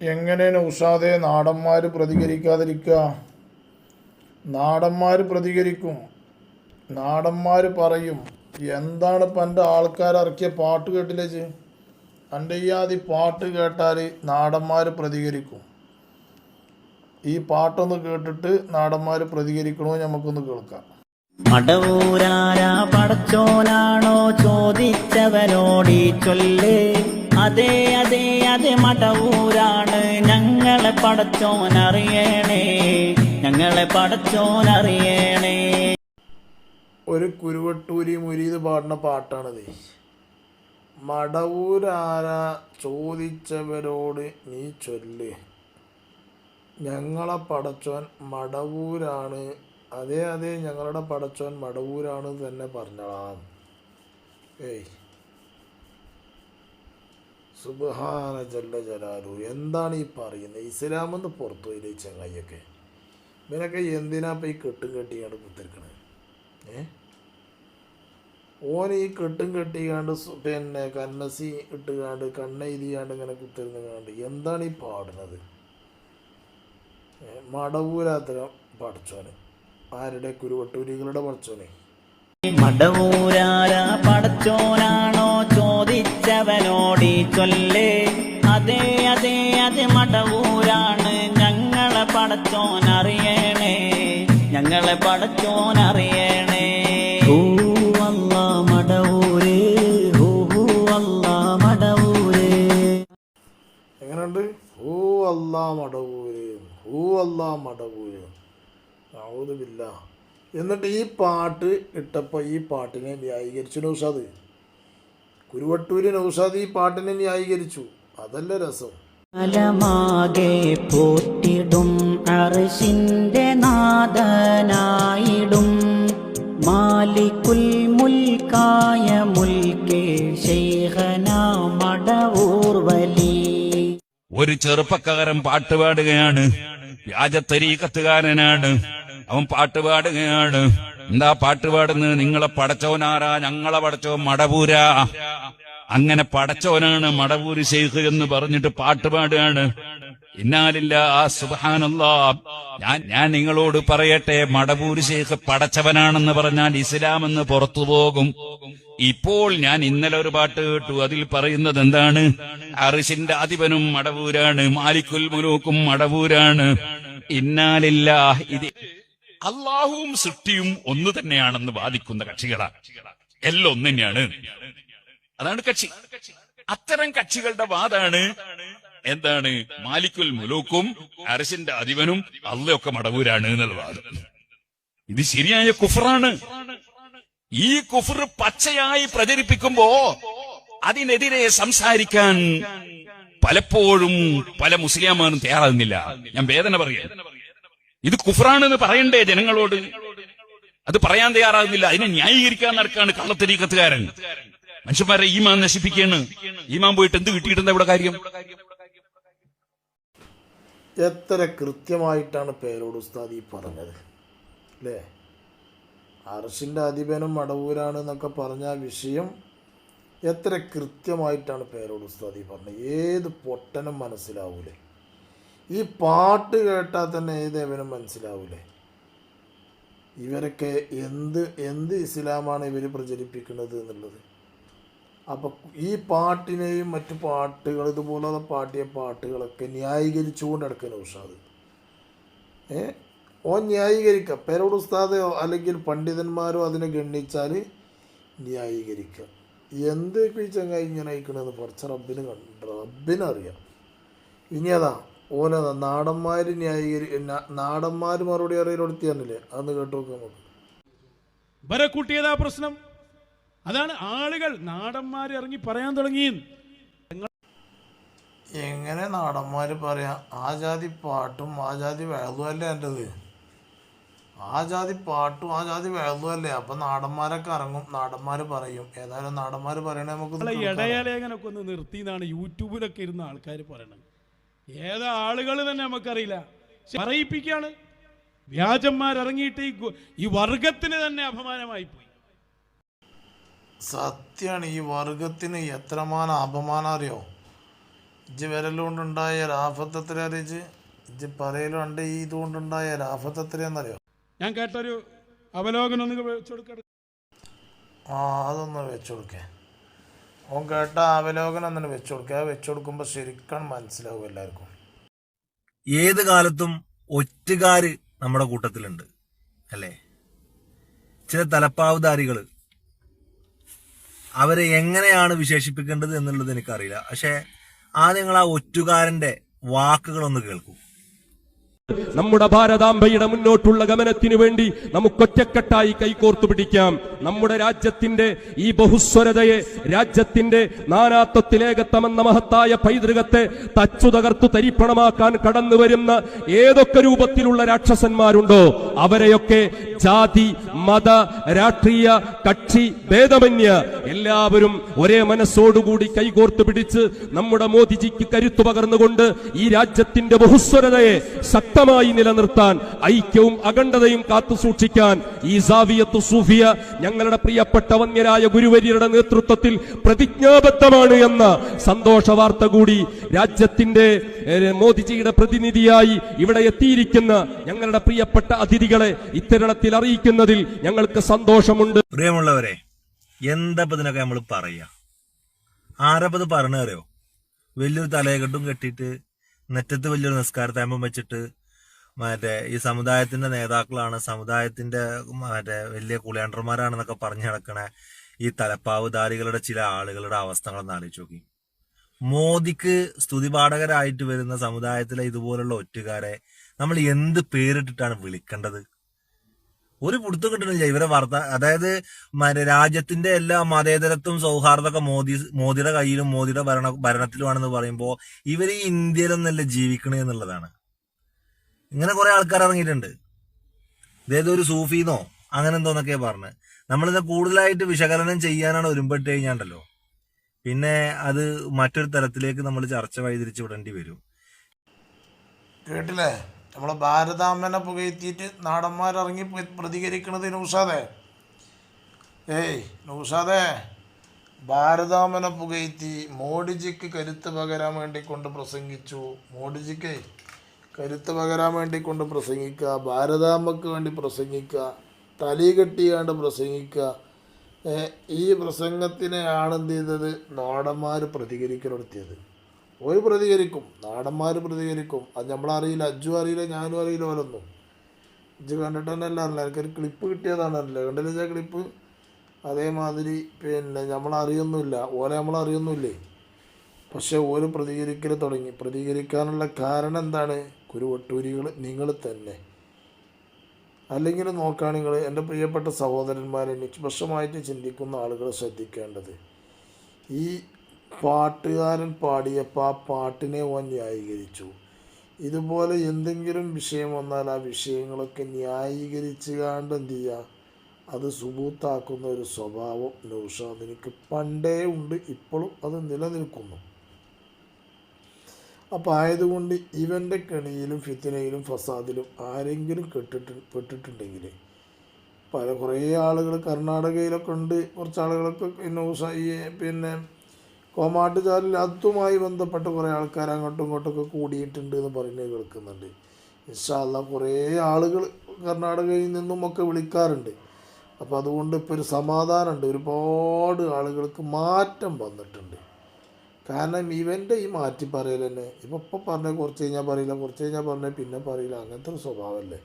എങ്ങനെ നൗഷാദെ നാടന്മാർ പ്രതികരിക്കാതിരിക്കുക നാടന്മാർ പ്രതികരിക്കും. നാടന്മാർ പറയും എന്താണ് ഇപ്പം എന്റെ ആൾക്കാരിറക്കിയ പാട്ട് കേട്ടില്ലേ ചേ എന്റെ ഈ ആദ്യം പാട്ട് കേട്ടാൽ നാടന്മാർ പ്രതികരിക്കും. ഈ പാട്ടൊന്ന് കേട്ടിട്ട് നാടന്മാർ പ്രതികരിക്കണോ നമുക്കൊന്ന് കേൾക്കാം. അടവൂരാരാ പടച്ചോനാണോ ചോദിച്ചവനോടി ചൊല്ല്? അതെ അതെ അതെ മടവൂരാണ്. ഞങ്ങളെ പടച്ചോൻ അറിയണേ ഞങ്ങളെ പടച്ചോൻ അറിയണേ ഒരു കുരുവട്ടൂരി മുരീത് പാടുന്ന പാട്ടാണത്. മടവൂരാര ചോദിച്ചവരോട് നീ ചൊല്ല്. ഞങ്ങളെ പടച്ചോൻ മടവൂരാണ്. അതേ അതേ ഞങ്ങളുടെ പടച്ചോൻ മടവൂരാണ് തന്നെ പറഞ്ഞോളാം. ഏയ്. സുബഹാന ജല്ല ജലാലു. എന്താണ് ഈ പറയുന്നത്? ഇസ്ലാമെന്ന് പുറത്തു പോയില്ലേ ഈ ചങ്ങായിയൊക്കെ ഇവനൊക്കെ എന്തിനാ ഇപ്പം ഈ കെട്ടും കെട്ടിയാണ് കുത്തിരിക്കണത് ഏ? ഓൻ ഈ കെട്ടും കെട്ടിക്കാണ്ട് സു- പിന്നെ കന്നസി ഇട്ടുകാണ്ട് കണ്ണെഴുതിയാണ്ട് ഇങ്ങനെ കുത്തിരുന്നുകാണ്ട് എന്താണ് ഈ പാടുന്നത്? മടവൂരാത്ര പഠിച്ചോന്. ആരുടെ കുരുവട്ടൂരികളുടെ പഠിച്ചോനെ? മടവൂരാര ചോദിച്ചവനോടീ ചൊല്ല്. അതെ അതെ അതെ മടവൂരാണ്. ഞങ്ങളെ പടച്ചോൻ അറിയണേ ഞങ്ങളെ പടച്ചോൻ അറിയണേ അല്ലാ മടവൂരേ. ഹൂ ഹൂ അല്ലാ മടവൂരേ. എങ്ങനെയുണ്ട്? ഹൂ അല്ലാ മടവൂര്. ഹൂ അല്ലാ മടവൂര്. ഔതുമില്ല എന്നിട്ട് ഈ പാട്ട് ഇട്ടപ്പോൾ ഈ പാട്ടിനെ ന്യായീകരിച്ചു നൗഷാദ് കുരുവട്ടൂര് നൗഷാദ് ഈ പാട്ടിനെ ന്യായീകരിച്ചു. അതല്ല രസം. അലമാകെ പോറ്റിടും അർഷിന്റെ നാദനായിടും. മാലിക്കുൽ മുൽക്കായ മുൽക്കേ ശൈഖന മടവൂർ വലി ഒരു ചെറുപ്പക്കാരൻ പാട്ടുപാടുകയാണ് വ്യാജത്തരീക്കത്തുകാരനാണ് അവൻ പാട്ടുപാടുകയാണ് എന്താ പാട്ടുപാടുന്നത് നിങ്ങളെ പടച്ചോനാരാ ഞങ്ങളെ പടച്ചോ മടപൂരാ അങ്ങനെ പടച്ചവനാണ് മടപൂര് ശൈഖ് എന്ന് പറഞ്ഞിട്ട് പാട്ടുപാടുകയാണ് ഇന്നാലില്ല ആ സുബാനല്ലാ ഞാൻ ഞാൻ നിങ്ങളോട് പറയട്ടെ മടപൂര് ശൈഖ് പടച്ചവനാണെന്ന് പറഞ്ഞാൽ ഇസ്ലാം എന്ന് പുറത്തു പോകും. ഇപ്പോൾ ഞാൻ ഇന്നലെ ഒരു പാട്ട് കേട്ടു. അതിൽ പറയുന്നത് എന്താണ്? അറിഷിന്റെ അധിപനും മടവൂരാണ്. മാലിക്കുൽ മുലൂക്കും മടവൂരാണ്. ഇന്നാലില്ല ഇത് അള്ളാഹുവും സൃഷ്ടിയും ഒന്ന് തന്നെയാണെന്ന് വാദിക്കുന്ന കക്ഷികളാണ് എല്ലാം ഒന്ന് തന്നെയാണ് അതാണ് കക്ഷി. അത്തരം കക്ഷികളുടെ വാദാണ് എന്താണ്? മാലിക്കുൽ മുലൂക്കും അരസിന്റെ അധിപനും അള്ളയൊക്കെ മടവൂരാണ് എന്നുള്ള വാദം. ഇത് ശരിയായ കുഫറാണ്. ഈ കുഫർ പച്ചയായി പ്രചരിപ്പിക്കുമ്പോ അതിനെതിരെ സംസാരിക്കാൻ പലപ്പോഴും പല മുസ്ലിംമാരും തയ്യാറാകുന്നില്ല. ഞാൻ വേദന പറയാം. ഇത് കുഫറാണെന്ന് പറയണ്ടേ ജനങ്ങളോട്? അത് പറയാൻ തയ്യാറാകുന്നില്ല. അതിനെ ന്യായീകരിക്കാൻ നടക്കാണ് കള്ളത്തരീക്കത്തുകാരൻ മനുഷ്യന്മാരെ ഈമാൻ നശിപ്പിക്കുകയാണ്. ഈമാൻ പോയിട്ട് എന്ത് കിട്ടിയിട്ടുണ്ട് ഇവിടെ കാര്യം? എത്ര കൃത്യമായിട്ടാണ് പേരോട് ഉസ്താദ് ഈ പറഞ്ഞത്? അല്ലേ? അർഷിന്റെ അധിപനും മടവൂരാണ് എന്നൊക്കെ പറഞ്ഞ വിഷയം എത്ര കൃത്യമായിട്ടാണ് പേരോട് ഉസ്താദ് ഈ പറഞ്ഞത്? ഏത് പൊട്ടനും മനസ്സിലാവൂലേ. ഈ പാട്ട് കേട്ടാൽ തന്നെ ഏതേവനും മനസ്സിലാവൂലേ. ഇവരൊക്കെ എന്ത് എന്ത് ഇസ്ലാമാണ് ഇവർ പ്രചരിപ്പിക്കുന്നത് എന്നുള്ളത്. അപ്പോൾ ഈ പാട്ടിനെയും മറ്റു പാട്ടുകൾ ഇതുപോലെ പാട്ടിയ പാട്ടുകളൊക്കെ ന്യായീകരിച്ചുകൊണ്ട് നടക്കുന്ന ഉഷാദ്. ഏ? ഓ ന്യായീകരിക്കുക പേരോട് ഉസ്താദോ അല്ലെങ്കിൽ പണ്ഡിതന്മാരോ അതിനെ ഗണ്ണിച്ചാൽ ന്യായീകരിക്കുക എന്ത് ചങ്ങായി ഇങ്ങനെ അയക്കണമെന്ന് കുറച്ച് റബ്ബിന് കണ്ട് റബ്ബിനറിയാം. ഇനി അതാ ഓനതാ നാടന്മാർ ന്യായീകരി നാടന്മാർ മറുപടി അറിയലൊടുത്തിയാണില്ലേ അതൊന്ന് കേട്ടു നോക്കാം നമുക്ക്. വരെ കൂട്ടിയതാ പ്രശ്നം. അതാണ് ആളുകൾ നാടന്മാർ ഇറങ്ങി പറയാൻ തുടങ്ങി എങ്ങനെ നാടന്മാർ പറയാം? ആ ജാതി പാട്ടും ആ ജാതി വേളുമല്ലേ എന്റെത്? ആ ജാതി പാട്ടും ആ ജാതി വേളുമല്ലേ അപ്പൊ നാടന്മാരൊക്കെ ഇറങ്ങും നാടന്മാർ പറയും. ഏതായാലും നാടന്മാർ പറയണേ നമുക്ക് നമ്മളെ ഇടയലേഖനൊക്കെ ഒന്ന് നിർത്തി എന്നാണ് യൂട്യൂബിലൊക്കെ ഇരുന്ന ആൾക്കാർ പറയണത്. ഏതാ ആളുകൾ തന്നെ നമുക്കറിയില്ല. പക്ഷെ പറയിപ്പിക്കാണ്. വ്യാജന്മാരിറങ്ങിയിട്ട് ഈ വർഗത്തിന് തന്നെ അപമാനമായി പോയി സത്യമാണ് ഈ വർഗത്തിന് എത്രമാനം അപമാനം അറിയോ? ഇജ്ജ് വിരലുകൊണ്ടുണ്ടായ ലാഭത്ത് അറിയിച്ച് ഇജ്ജ്? പറയലുണ്ട് ഈ ഇതുകൊണ്ടുണ്ടായ രാഫത്തത്രയെന്നറിയോ ഞാൻ കേട്ടൊരു അവലോകനം ഒന്ന് വെച്ചു കൊടുക്കട്ടെ ആ അതൊന്ന് വെച്ചു കൊടുക്കേ ഓൻ കേട്ട അവലോകനം തന്നെ വെച്ചു കൊടുക്കുക വെച്ചു കൊടുക്കുമ്പോൾ ശരിക്കും മനസ്സിലാവും എല്ലാവർക്കും. ഏത് കാലത്തും ഒറ്റുകാര് നമ്മുടെ കൂട്ടത്തിലുണ്ട് അല്ലേ? ചില തലപ്പാവുധാരികൾ അവരെ എങ്ങനെയാണ് വിശേഷിപ്പിക്കേണ്ടത് എന്നുള്ളത് എനിക്കറിയില്ല. പക്ഷേ ആ നിങ്ങൾ ആ ഒറ്റുകാരന്റെ വാക്കുകളൊന്ന് കേൾക്കൂ. നമ്മുടെ ഭാരതാംബയുടെ മുന്നോട്ടുള്ള ഗമനത്തിന് വേണ്ടി നമുക്കൊറ്റക്കെട്ടായി കൈകോർത്തു പിടിക്കാം. നമ്മുടെ രാജ്യത്തിന്റെ ഈ ബഹുസ്വരതയെ രാജ്യത്തിന്റെ നാനാത്വത്തിലേകത്തമെന്ന മഹത്തായ പൈതൃകത്തെ തച്ചു തകർത്തു തരിപ്പണമാക്കാൻ കടന്നു വരുന്ന ഏതൊക്കെ രൂപത്തിലുള്ള രാക്ഷസന്മാരുണ്ടോ അവരെയൊക്കെ ജാതി മത രാഷ്ട്രീയ കക്ഷി ഭേദമന്യ എല്ലാവരും ഒരേ മനസ്സോടുകൂടി കൈകോർത്തു പിടിച്ച് നമ്മുടെ മോദിജിക്ക് കരുത്തു പകർന്നുകൊണ്ട് ഈ രാജ്യത്തിന്റെ ബഹുസ്വരതയെ ശക്തമായി നിലനിർത്താൻ ഐക്യവും അഖണ്ഡതയും കാത്തു സൂക്ഷിക്കാൻ ഈ സാവിയത്തു സൂഫിയ ഞങ്ങളുടെ പ്രിയപ്പെട്ട വന്യരായ ഗുരുവര്യരുടെ നേതൃത്വത്തിൽ പ്രതിജ്ഞാബദ്ധമാണ് എന്ന സന്തോഷ വാർത്ത കൂടി രാജ്യത്തിന്റെ മോദിജിയുടെ പ്രതിനിധിയായി ഇവിടെ എത്തിയിരിക്കുന്ന ഞങ്ങളുടെ പ്രിയപ്പെട്ട അതിഥികളെ ഇത്തരണത്തിൽ അറിയിക്കുന്നതിൽ ഞങ്ങൾക്ക് സന്തോഷമുണ്ട്. പ്രിയമുള്ളവരെ എന്താ ഇതിനൊക്കെ നമ്മൾ പറയാ? ആരപ്പത് പറഞ്ഞു അറിയോ വലിയൊരു തലയകെട്ടും കെട്ടിയിട്ട് നെറ്റത്ത് വലിയൊരു നിസ്കാരത്താമ്പം വെച്ചിട്ട് മറ്റേ ഈ സമുദായത്തിന്റെ നേതാക്കളാണ് സമുദായത്തിന്റെ മറ്റേ വലിയ കുളിയാണ്ടർമാരാണെന്നൊക്കെ പറഞ്ഞു നടക്കണ ഈ തലപ്പാവുധാരികളുടെ ചില ആളുകളുടെ അവസ്ഥകളൊന്ന് ആലോചിച്ച് നോക്കി. മോദിക്ക് സ്തുതിപാഠകരായിട്ട് വരുന്ന സമുദായത്തിലെ ഇതുപോലുള്ള ഒറ്റുകാരെ നമ്മൾ എന്ത് പേരിട്ടിട്ടാണ് വിളിക്കേണ്ടത്? ഒരു പുടുത്തും കിട്ടണില്ല ഇവരെ വാർത്ത അതായത് രാജ്യത്തിന്റെ എല്ലാ മതേതരത്വം സൗഹാർദ്ദമൊക്കെ മോദി മോദിയുടെ കയ്യിലും മോദിയുടെ ഭരണ ഭരണത്തിലുമാണെന്ന് പറയുമ്പോൾ ഇവർ ഈ ഇന്ത്യയിലൊന്നല്ല ജീവിക്കണേ എന്നുള്ളതാണ്. ഇങ്ങനെ കുറെ ആൾക്കാർ ഇറങ്ങിയിട്ടുണ്ട്. ഇതേതോ ഒരു സൂഫീന്നോ അങ്ങനെ എന്തോന്നൊക്കെയാ പറഞ്ഞത് നമ്മളിത് കൂടുതലായിട്ട് വിശകലനം ചെയ്യാനാണ് ഒരുമ്പെട്ട് കഴിഞ്ഞാണ്ടല്ലോ. പിന്നെ അത് മറ്റൊരു തരത്തിലേക്ക് നമ്മൾ ചർച്ച വഴിതിരിച്ചു വിടേണ്ടി വരും. കേട്ടില്ലേ? നമ്മളെ ഭാരതാമ്മനെ പുകയത്തിയിട്ട് നാടന്മാരിറങ്ങി പ്രതികരിക്കുന്നത് നൗഷാദേ. ഏയ് നൗഷാദേ. ഭാരതാമ്മനെ പുകയറ്റി മോഡിജിക്ക് കരുത്ത് പകരാൻ വേണ്ടി കൊണ്ട് പ്രസംഗിച്ചു മോഡിജിക്ക്. കരുത്ത് പകരാൻ വേണ്ടി കൊണ്ട് പ്രസംഗിക്കുക ഭാരതാമ്മക്ക് വേണ്ടി പ്രസംഗിക്കുക തലി കെട്ടിയാണ്ട് പ്രസംഗിക്കുക. ഈ പ്രസംഗത്തിനെയാണ് എന്ത് ചെയ്തത്? നാടന്മാർ പ്രതികരിക്കലെടുത്തിയത്. ഒരു പ്രതികരിക്കും നാടന്മാർ പ്രതികരിക്കും. അത് നമ്മളറിയില്ല അജ്ജു അറിയില്ല ഞാനും അറിയില്ല ഓലൊന്നും ഇജ്ജ് കണ്ടിട്ട് തന്നെ അല്ല അറിയില്ല എനിക്കൊരു ക്ലിപ്പ് കിട്ടിയതാണല്ലോ കണ്ടില്ല ക്ലിപ്പ്? അതേമാതിരി പിന്നെ നമ്മളറിയൊന്നുമില്ല ഓലെ നമ്മൾ അറിയൊന്നുമില്ലേ പക്ഷെ ഓരും പ്രതികരിക്കൽ തുടങ്ങി. പ്രതികരിക്കാനുള്ള കാരണം എന്താണ്? കുരുവട്ടൂരികൾ നിങ്ങൾ തന്നെ. അല്ലെങ്കിൽ നോക്കുക നിങ്ങൾ എന്റെ പ്രിയപ്പെട്ട സഹോദരന്മാരെ നിഷ്പക്ഷമായിട്ട് ചിന്തിക്കുന്ന ആളുകൾ ശ്രദ്ധിക്കേണ്ടത്. ഈ പാട്ടുകാരൻ പാടിയപ്പോൾ ആ പാട്ടിനെ ഓൻ ന്യായീകരിച്ചു. ഇതുപോലെ എന്തെങ്കിലും വിഷയം വന്നാൽ ആ വിഷയങ്ങളൊക്കെ ന്യായീകരിച്ച് കാണ്ട് എന്ത് ചെയ്യുക? അത് സുബൂത്താക്കുന്ന ഒരു സ്വഭാവം നൗഷാദിനിക്ക് പണ്ടേ ഉണ്ട് ഇപ്പോഴും അത് നിലനിൽക്കുന്നു. അപ്പോൾ ആയതുകൊണ്ട് ഇവന്റെ കെണിയിലും ഫിത്തിനയിലും ഫസാദിലും ആരെങ്കിലും കെട്ടിട്ട് പെട്ടിട്ടുണ്ടെങ്കിൽ പല കുറേ ആളുകൾ കർണാടകയിലൊക്കെ ഉണ്ട്. കുറച്ച് ആളുകളൊക്കെ പിന്നെ പിന്നെ കോമാട്ടുചാലിൽ അതുമായി ബന്ധപ്പെട്ട കുറേ ആൾക്കാർ അങ്ങോട്ടും ഇങ്ങോട്ടൊക്കെ കൂടിയിട്ടുണ്ട് എന്ന് പറഞ്ഞ് കേൾക്കുന്നുണ്ട്. ഇൻഷാല്ല കുറേ ആളുകൾ കർണാടകയിൽ നിന്നും ഒക്കെ വിളിക്കാറുണ്ട്. അപ്പോൾ അതുകൊണ്ട് ഇപ്പോൾ ഒരു സമാധാനമുണ്ട്. ഒരുപാട് ആളുകൾക്ക് മാറ്റം വന്നിട്ടുണ്ട്. കാരണം ഇവന്റെ ഈ മാറ്റി പറയൽ തന്നെ. ഇപ്പം ഇപ്പം പറഞ്ഞാൽ കുറച്ച് കഴിഞ്ഞാൽ പറയില്ല കുറച്ച് കഴിഞ്ഞാൽ പറഞ്ഞാൽ പിന്നെ പറയില്ല. അങ്ങനത്തെ ഒരു സ്വഭാവമല്ലേ